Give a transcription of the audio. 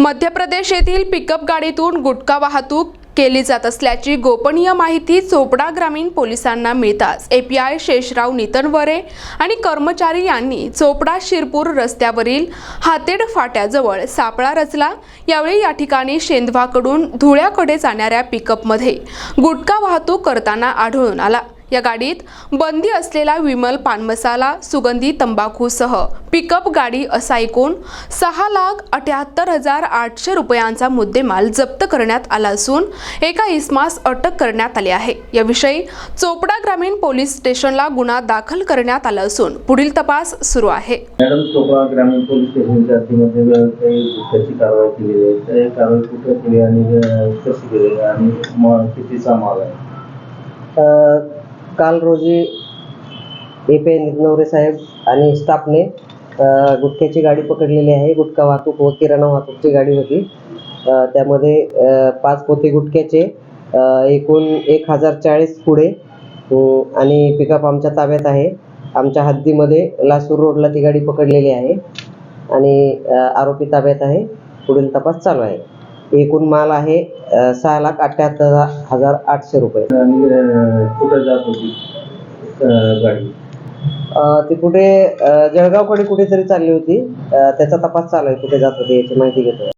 मध्य प्रदेश येथील पिकअप गाडीतून गुटखा वाहतूक केली जात असल्याची गोपनीय माहिती चोपडा ग्रामीण पोलिसांना मिळताच. एपीआय शेषराव नितनवरे आणि कर्मचारी यांनी चोपडा शिरपूर रस्त्यावरील हातेड फाट्याजवळ सापळा रचला. यावेळी या ठिकाणी शेंदवाकडून धुळ्याकडे जाणाऱ्या पिकअपमध्ये गुटखा वाहतूक करताना आढळून आला. या गाडीत बंदी असलेला विमल पान मसाला सुगंधी तंबाखूसह पिकअप गाडी असा एकूण सहा लाख अठ्याहत्तर हजार आठशे रुपयांचा मुद्देमाल जप्त करण्यात आला असून एका इसमास अटक करण्यात आली आहे. याविषयी चोपडा ग्रामीण पोलीस स्टेशनला गुन्हा दाखल करण्यात आला असून पुढील तपास सुरू आहे. मॅडम चोपडा ग्रामीण पोलीस स्टेशनच्या कारवाई केलेली आहे. कारवाई कुठे केली आणि कशी केली आणि म कितीचा माल आहे? काल रोजी ए पी नितनवरे साहेब आणि स्टाफने गुटख्याची गाडी पकडलेली आहे. गुटखा वाहतूक व किराणा वाहतूकची गाडी होती. त्यामध्ये पाच पोते गुटख्याचे एकूण एक हजार चाळीस पुढे आणि पिकअप आमच्या ताब्यात आहे. आमच्या हद्दीमध्ये लासूर रोडला ती गाडी पकडलेली आहे आणि आरोपी ताब्यात आहे. पुढील तपास चालू आहे. एकूण माल आहे सहा लाख अठ्ठ्याहत्तर हजार आठशे रुपये. कुठे जात होती गाडी? ती कुठे जळगावकडे कुठेतरी चालली होती. त्याचा तपास चालू आहे कुठे जात होती याची माहिती घेतोय.